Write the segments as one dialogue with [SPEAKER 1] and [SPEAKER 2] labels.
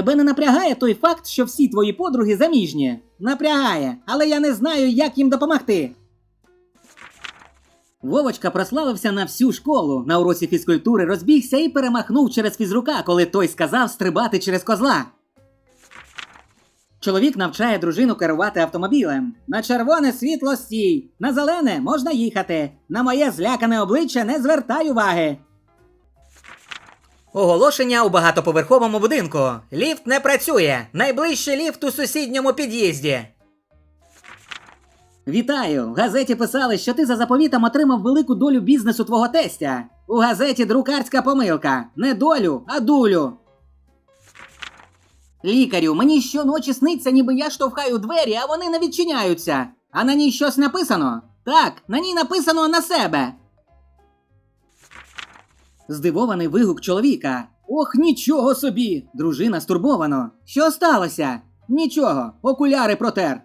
[SPEAKER 1] тебе не напрягає той факт, що всі твої подруги заміжні? Напрягає, але я не знаю, як їм допомогти. Вовочка прославився на всю школу. На уроці фізкультури розбігся і перемахнув через фізрука, коли той сказав стрибати через козла. Чоловік навчає дружину керувати автомобілем. На червоне світло стій, на зелене можна їхати. На моє злякане обличчя не звертай уваги. Оголошення у багатоповерховому будинку. Ліфт не працює. Найближчий ліфт у сусідньому під'їзді. Вітаю! В газеті писали, що ти за заповітом отримав велику долю бізнесу твого тестя. У газеті друкарська помилка. Не долю, а дулю. Лікарю, мені щоночі сниться, ніби я штовхаю двері, а вони не відчиняються. А на ній щось написано? Так, на ній написано на себе. Здивований вигук чоловіка. Ох, нічого собі! Дружина стурбовано. Що сталося? Нічого, окуляри протер.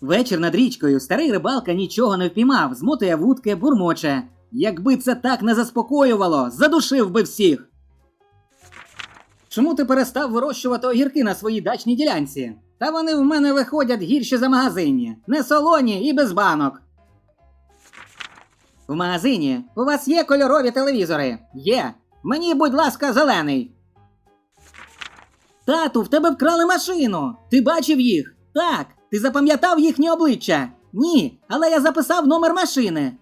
[SPEAKER 1] Вечір над річкою старий рибалка нічого не впіймав, змотує вудки, бурмоче. Якби це так не заспокоювало, задушив би всіх. Чому ти перестав вирощувати огірки на своїй дачній ділянці? Та вони в мене виходять гірші за магазині, не солоні і без банок. В магазині у вас є кольорові телевізори? Є. Мені, будь ласка, зелений. Тату, в тебе вкрали машину. Ти бачив їх? Так. Ти запам'ятав їхнє обличчя? Ні, але я записав номер машини.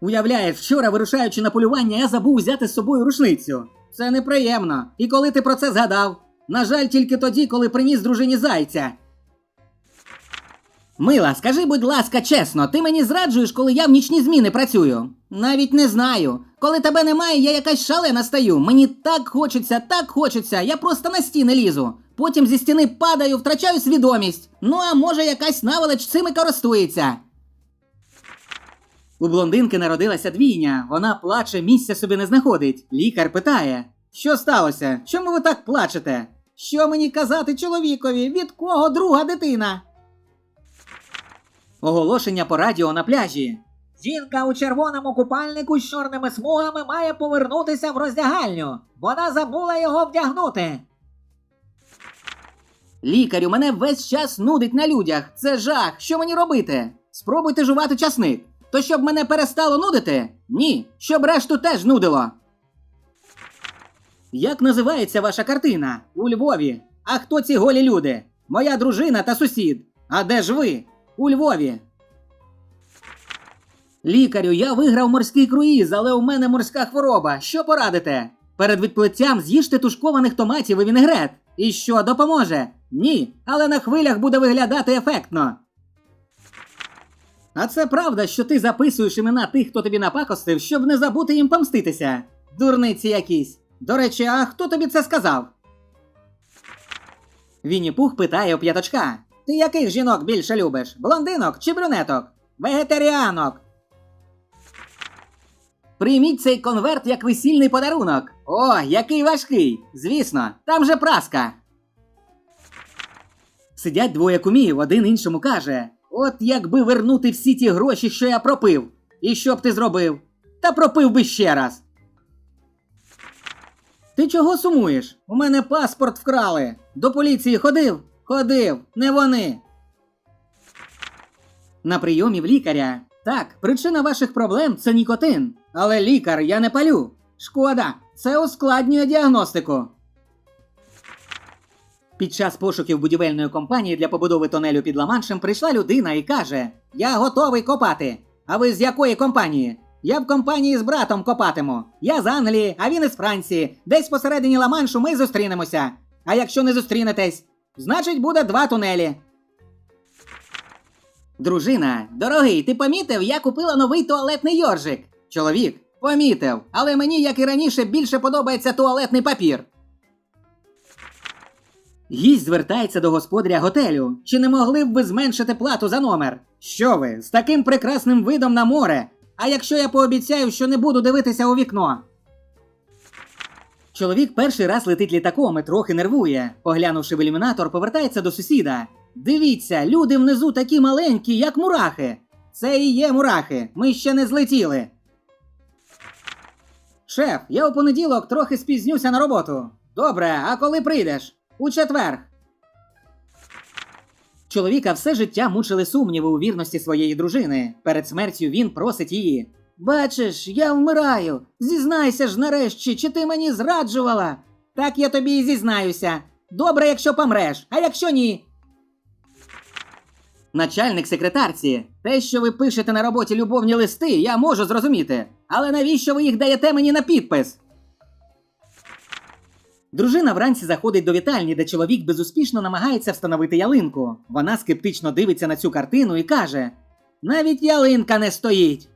[SPEAKER 1] Уявляєш, вчора, вирушаючи на полювання, я забув взяти з собою рушницю. Це неприємно. І коли ти про це згадав? На жаль, тільки тоді, коли приніс дружині зайця. Мила, скажи, будь ласка, чесно, ти мені зраджуєш, коли я в нічні зміни працюю? Навіть не знаю. Коли тебе немає, я якась шалена стаю. Мені так хочеться, так хочеться, я просто на стіни лізу. Потім зі стіни падаю, втрачаю свідомість. Ну а може якась наволоч цими користується. У блондинки народилася двійня. Вона плаче, місця собі не знаходить. Лікар питає: Що сталося? Чому ви так плачете? Що мені казати чоловікові? Від кого друга дитина? Оголошення по радіо на пляжі. Жінка у червоному купальнику з чорними смугами має повернутися в роздягальню. Вона забула його вдягнути. Лікарю, мене весь час нудить на людях. Це жах. Що мені робити? Спробуйте жувати часник. То щоб мене перестало нудити? Ні, щоб решту теж нудило. Як називається ваша картина? У Львові. А хто ці голі люди? Моя дружина та сусід. А де ж ви? У Львові. Лікарю, я виграв морський круїз, але у мене морська хвороба. Що порадите? Перед відплиттям з'їжте тушкованих томатів і вінегрет. І що, допоможе? Ні, але на хвилях буде виглядати ефектно. А це правда, що ти записуєш імена тих, хто тобі напакостив, щоб не забути їм помститися. Дурниці якісь. До речі, а хто тобі це сказав? Вінні Пух питає у п'яточка: Ти яких жінок більше любиш? Блондинок чи брюнеток? Вегетаріанок. Прийміть цей конверт як весільний подарунок. О, який важкий! Звісно, там же праска. Сидять двоє кумів, один іншому каже: От якби вернути всі ті гроші, що я пропив. І що б ти зробив? Та пропив би ще раз. Ти чого сумуєш? У мене паспорт вкрали. До поліції ходив? Ходив, не вони. На прийомі в лікаря. Так, причина ваших проблем це нікотин. Але лікар, я не палю. Шкода, це ускладнює діагностику. Під час пошуків будівельної компанії для побудови тунелю під Ла-Маншем прийшла людина і каже: Я готовий копати. А ви з якої компанії? Я в компанії з братом копатиму. Я з Англії, а він із Франції. Десь посередині Ла-Маншу ми зустрінемося. А якщо не зустрінетесь, значить буде два тунелі. Дружина, дорогий, ти помітив, я купила новий туалетний йоржик. Чоловік, помітив, але мені, як і раніше, більше подобається туалетний папір. Гість звертається до господаря готелю. Чи не могли б ви зменшити плату за номер? Що ви, з таким прекрасним видом на море? А якщо я пообіцяю, що не буду дивитися у вікно? Чоловік перший раз летить літаком і трохи нервує. Поглянувши в ілюмінатор, повертається до сусіда. Дивіться, люди внизу такі маленькі, як мурахи. Це і є мурахи. Ми ще не злетіли. Шеф, я у понеділок трохи спізнюся на роботу. Добре, а коли прийдеш? У четвер. Чоловіка все життя мучили сумніви у вірності своєї дружини. Перед смертю він просить її. Бачиш, я вмираю. Зізнайся ж нарешті, чи ти мені зраджувала? Так я тобі і зізнаюся. Добре, якщо помреш, а якщо ні. Начальник секретарці, те, що ви пишете на роботі любовні листи, я можу зрозуміти. Але навіщо ви їх даєте мені на підпис? Дружина вранці заходить до вітальні, де чоловік безуспішно намагається встановити ялинку. Вона скептично дивиться на цю картину і каже: Навіть ялинка не стоїть.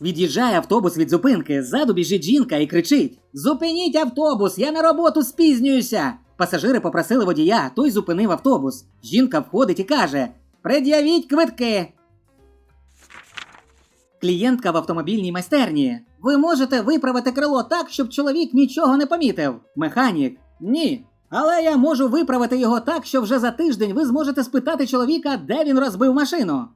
[SPEAKER 1] Від'їжджає автобус від зупинки, ззаду біжить жінка і кричить: Зупиніть автобус, я на роботу спізнююся. Пасажири попросили водія, той зупинив автобус. Жінка входить і каже: Пред'явіть квитки. Клієнтка в автомобільній майстерні. Ви можете виправити крило так, щоб чоловік нічого не помітив. Механік. Ні. Але я можу виправити його так, що вже за тиждень ви зможете спитати чоловіка, де він розбив машину.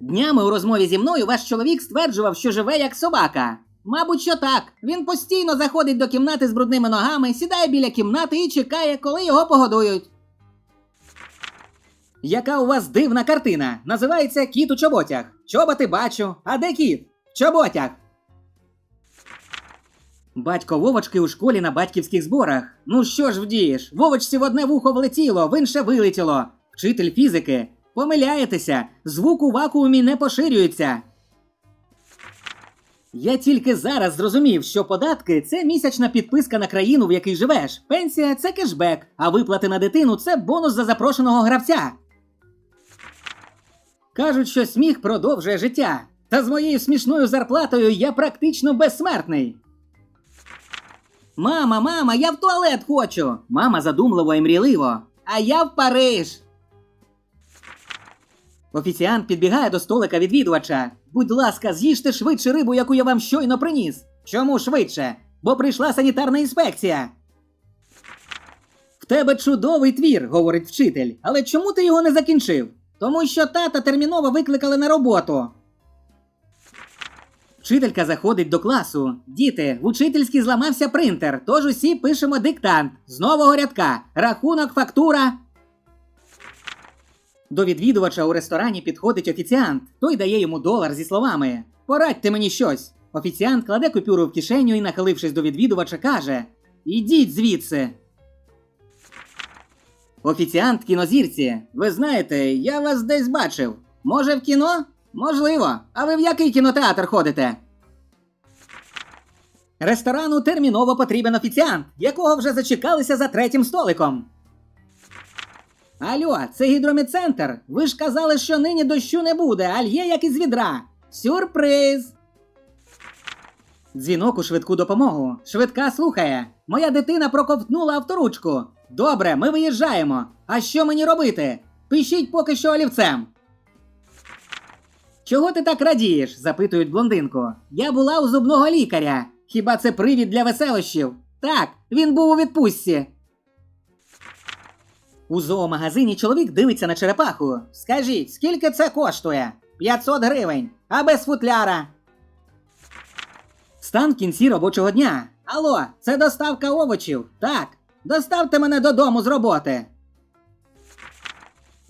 [SPEAKER 1] Днями у розмові зі мною ваш чоловік стверджував, що живе як собака. Мабуть, що так. Він постійно заходить до кімнати з брудними ногами, сідає біля кімнати і чекає, коли його погодують. Яка у вас дивна картина? Називається кіт у чоботях. Чоботи бачу. А де кіт? В чоботях. Батько Вовочки у школі на батьківських зборах. Ну що ж вдієш? Вовочці в одне вухо влетіло, в інше вилетіло. Вчитель фізики. Помиляєтеся, звук у вакуумі не поширюється. Я тільки зараз зрозумів, що податки це місячна підписка на країну, в якій живеш. Пенсія це кешбек, а виплати на дитину це бонус за запрошеного гравця. Кажуть, що сміх продовжує життя. Та з моєю смішною зарплатою я практично безсмертний. Мама, мама, я в туалет хочу. Мама задумливо і мрійливо. А я в Париж. Офіціант підбігає до столика відвідувача. Будь ласка, з'їжте швидше рибу, яку я вам щойно приніс. Чому швидше? Бо прийшла санітарна інспекція. В тебе чудовий твір, говорить вчитель. Але чому ти його не закінчив? Тому що тата терміново викликали на роботу. Вчителька заходить до класу. Діти, в учительській зламався принтер, тож усі пишемо диктант з нового рядка. Рахунок, фактура. До відвідувача у ресторані підходить офіціант. Той дає йому долар зі словами: Порадьте мені щось. Офіціант кладе купюру в кишеню і, нахилившись до відвідувача, каже: Ідіть звідси. Офіціант кінозірці. Ви знаєте, я вас десь бачив. Може, в кіно? Можливо. А ви в який кінотеатр ходите? Ресторану терміново потрібен офіціант, якого вже зачекалися за третім столиком. Алло, це гідромедцентр. Ви ж казали, що нині дощу не буде, а л'є як із відра. Сюрприз! Дзвінок у швидку допомогу. Швидка слухає. Моя дитина проковтнула авторучку. Добре, ми виїжджаємо. А що мені робити? Пишіть поки що олівцем. Чого ти так радієш? запитують блондинку. Я була у зубного лікаря. Хіба це привід для веселощів? Так, він був у відпустці. У зоомагазині чоловік дивиться на черепаху. Скажіть, скільки це коштує? 500 гривень, а без футляра. Стан в кінці робочого дня. Алло, це доставка овочів. Так. Доставте мене додому з роботи.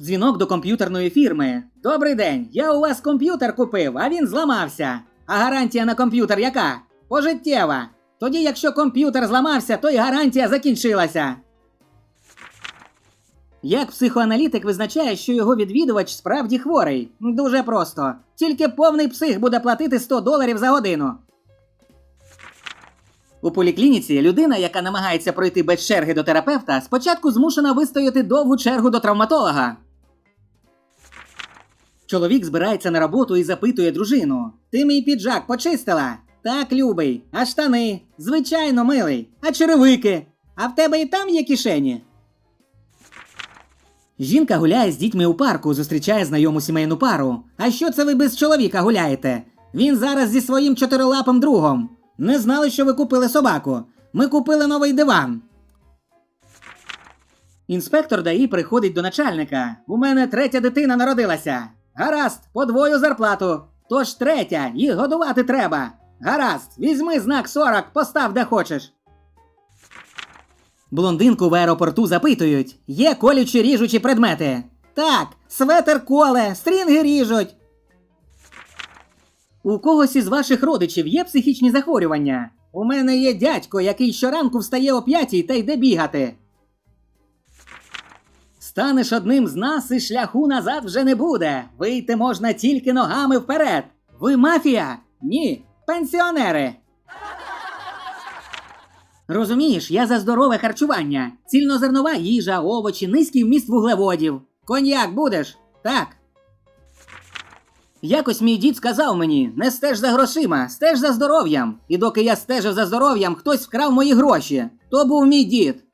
[SPEAKER 1] Дзвінок до комп'ютерної фірми. Добрий день. Я у вас комп'ютер купив, а він зламався. А гарантія на комп'ютер яка? Пожиттєва. Тоді, якщо комп'ютер зламався, то й гарантія закінчилася. Як психоаналітик визначає, що його відвідувач справді хворий? Дуже просто. Тільки повний псих буде платити 100 доларів за годину. У поліклініці людина, яка намагається пройти без черги до терапевта, спочатку змушена вистояти довгу чергу до травматолога. Чоловік збирається на роботу і запитує дружину: Ти мій піджак почистила? Так, любий, а штани? Звичайно, милий, а черевики? А в тебе і там є кишені? Жінка гуляє з дітьми у парку, зустрічає знайому сімейну пару. А що це ви без чоловіка гуляєте? Він зараз зі своїм чотирилапим другом. Не знали, що ви купили собаку. Ми купили новий диван. Інспектор ДАІ приходить до начальника. У мене третя дитина народилася. Гаразд, подвою зарплату. Тож третя, їх годувати треба. Гаразд, візьми знак 40, постав де хочеш. Блондинку в аеропорту запитують: є колючі ріжучі предмети. Так, светер коле, стрінги ріжуть. У когось із ваших родичів є психічні захворювання? У мене є дядько, який щоранку встає о п'ятій та йде бігати. Станеш одним з нас і шляху назад вже не буде. Вийти можна тільки ногами вперед. Ви мафія? Ні, пенсіонери. Розумієш, я за здорове харчування. Цільнозернова їжа, овочі, низький вміст вуглеводів. Коньяк будеш? Так. Якось мій дід сказав мені: не стеж за грошима, стеж за здоров'ям. І доки я стежив за здоров'ям, хтось вкрав мої гроші. То був мій дід.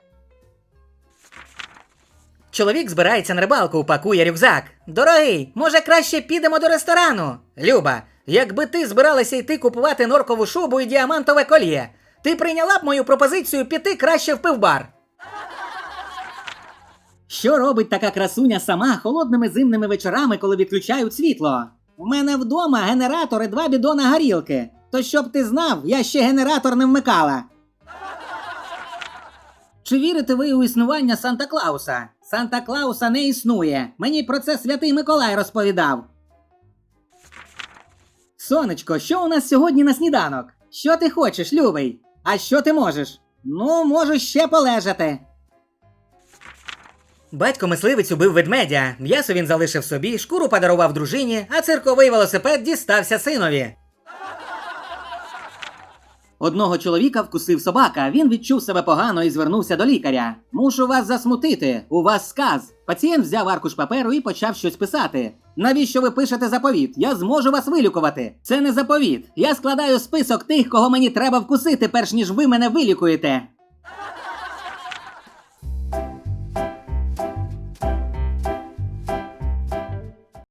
[SPEAKER 1] Чоловік збирається на рибалку, пакує рюкзак. Дорогий, може краще підемо до ресторану? Люба, якби ти збиралася йти купувати норкову шубу і діамантове кольє, ти прийняла б мою пропозицію піти краще в пивбар. Що робить така красуня сама холодними зимними вечорами, коли відключають світло? У мене вдома генератор і два бідона горілки. То щоб ти знав, я ще генератор не вмикала. Чи вірите ви у існування Санта Клауса? Санта Клауса не існує. Мені про це святий Миколай розповідав. Сонечко, що у нас сьогодні на сніданок? Що ти хочеш, любий? А що ти можеш? Ну, можу ще полежати. Батько мисливець убив ведмедя. М'ясо він залишив собі, шкуру подарував дружині, а цирковий велосипед дістався синові. Одного чоловіка вкусив собака. Він відчув себе погано і звернувся до лікаря. Мушу вас засмутити. У вас сказ. Пацієнт взяв аркуш паперу і почав щось писати. Навіщо ви пишете заповіт? Я зможу вас вилікувати. Це не заповіт. Я складаю список тих, кого мені треба вкусити, перш ніж ви мене вилікуєте.